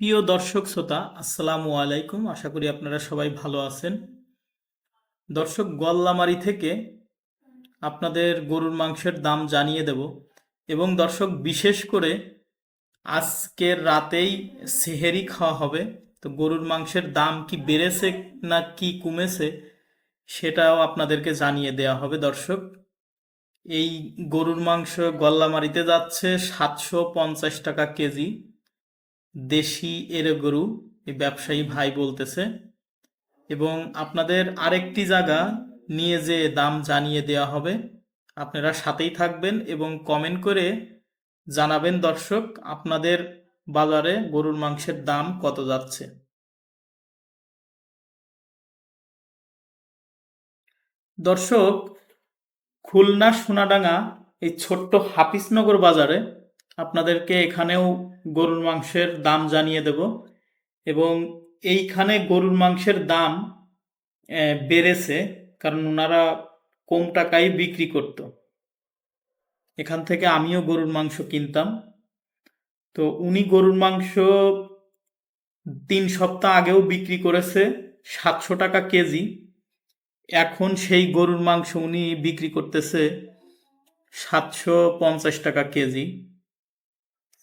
প্রিয় দর্শক শ্রোতা, আসসালামু আলাইকুম। আশা করি আপনারা সবাই ভালো আছেন। দর্শক, গল্লামারি থেকে আপনাদের গরুর মাংসের দাম জানিয়ে দেব এবং দর্শক, বিশেষ করে আজকের রাতেই সেহেরি খাওয়া হবে। তো গরুর মাংসের দাম কি বেড়েছে না কি কমেছে সেটাও আপনাদেরকে জানিয়ে দেওয়া হবে। দর্শক, এই গরুর মাংস গল্লামারিতে যাচ্ছে সাতশো পঞ্চাশ টাকা কেজি। দেশি এরে গরু, এই ব্যবসায়ী ভাই বলতেছে। এবং আপনাদের আরেকটি জায়গা নিয়ে যে দাম জানিয়ে দেওয়া হবে, আপনারা সাথেই থাকবেন এবং কমেন্ট করে জানাবেন দর্শক, আপনাদের বাজারে গরুর মাংসের দাম কত যাচ্ছে। দর্শক, খুলনা সোনাডাঙ্গা, এই ছোট্ট হাফিজনগর বাজারে আপনাদেরকে এখানেও গরুর মাংসের দাম জানিয়ে দেব এবং এইখানে গরুর মাংসের দাম বেড়েছে কারণ ওনারা কম টাকায় বিক্রি করত। এখান থেকে আমিও গরুর মাংস কিনতাম। তো উনি গরুর মাংস তিন সপ্তাহ আগেও বিক্রি করেছে, সাতশো টাকা কেজি। এখন সেই গরুর মাংস উনি বিক্রি করতেছে সাতশো পঞ্চাশ টাকা কেজি।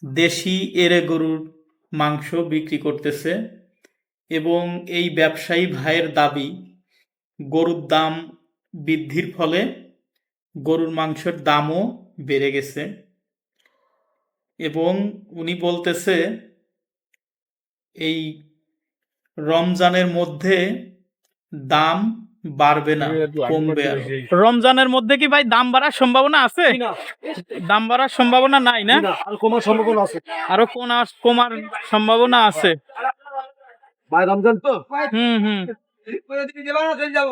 দেশি এরে গরুর মাংস বিক্রি করতেছে এবং এই ব্যবসায়ী ভাইয়ের দাবি, গরুর দাম বৃদ্ধির ফলে গরুর মাংসের দামও বেড়ে গেছে। এবং উনি বলতেছে, এই রমজানের মধ্যে দাম বাড়বে না কমবে রমজানের মধ্যে কি ভাই দাম বাড়ার সম্ভাবনা আছে? দাম বাড়ার সম্ভাবনা নাই না? আর কমার সম্ভাবনা আছে। আরও কোন কমার সম্ভাবনা আছে। ভাই রমজান তো? হুম হুম। যাব?